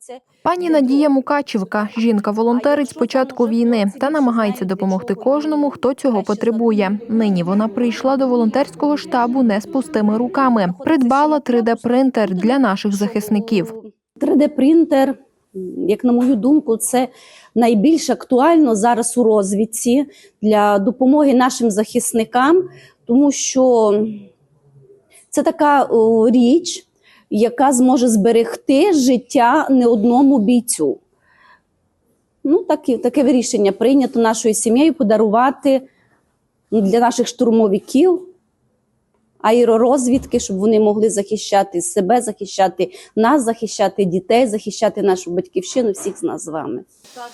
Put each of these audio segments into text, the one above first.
це Пані Надія Мукачівка, жінка волонтерить з початку війни та намагається допомогти кожному, хто цього потребує. Нині вона прийшла до волонтерського штабу не з пустими руками. Придбала 3D-принтер для наших захисників. 3D-принтер, як на мою думку, це найбільш актуально зараз у розвідці для допомоги нашим захисникам, тому що це така о, річ, яка зможе зберегти життя не одному бійцю. Ну, таке, таке рішення прийнято нашою сім'єю подарувати для наших штурмовиків аеророзвідки, щоб вони могли захищати себе, захищати нас, захищати дітей, захищати нашу батьківщину, всіх з нас з вами.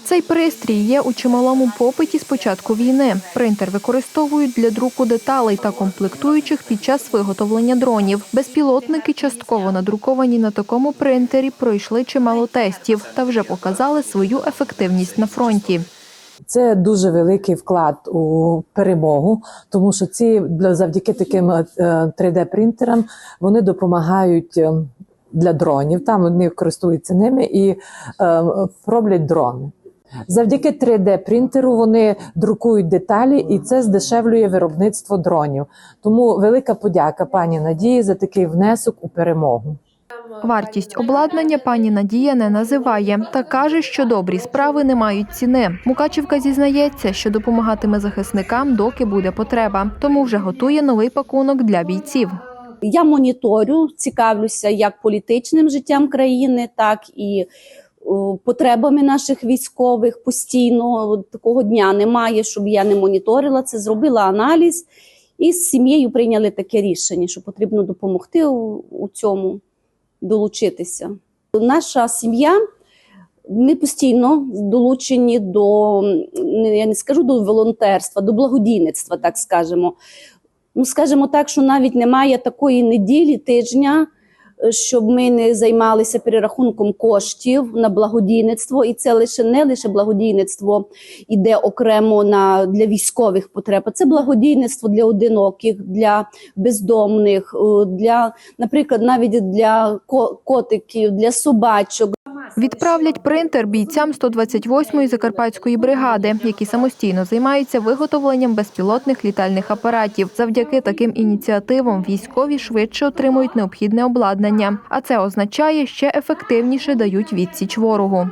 Цей пристрій є у чималому попиті з початку війни. Принтер використовують для друку деталей та комплектуючих під час виготовлення дронів. Безпілотники, частково надруковані на такому принтері, пройшли чимало тестів та вже показали свою ефективність на фронті. Це дуже великий вклад у перемогу, тому що ці завдяки таким 3D-принтерам вони допомагають е, для дронів. Там вони користуються ними і е, роблять дрони. Завдяки 3D-принтеру вони друкують деталі, і це здешевлює виробництво дронів. Тому велика подяка пані Надії за такий внесок у перемогу. Вартість обладнання пані Надія не називає та каже, що добрі справи не мають ціни. Мукачівка зізнається, що допомагатиме захисникам, доки буде потреба, тому вже готує новий пакунок для бійців. Я моніторю, цікавлюся як політичним життям країни, так і потребами наших військових постійно. Такого дня немає, щоб я не моніторила це, зробила аналіз і з сім'єю прийняли таке рішення, що потрібно допомогти у, у цьому долучитися. Наша сім'я. Ми постійно долучені до я не скажу до волонтерства, до благодійництва, так скажемо. Ну, скажемо так, що навіть немає такої неділі, тижня, щоб ми не займалися перерахунком коштів на благодійництво, і це лише не лише благодійництво іде окремо на для військових потреб. а Це благодійництво для одиноких, для бездомних, е, для, наприклад, навіть для ко- котиків, для собачок. Відправлять принтер бійцям 128-ї закарпатської бригади, які самостійно займаються виготовленням безпілотних літальних апаратів. Завдяки таким ініціативам військові швидше отримують необхідне обладнання, а це означає ще ефективніше дають відсіч ворогу.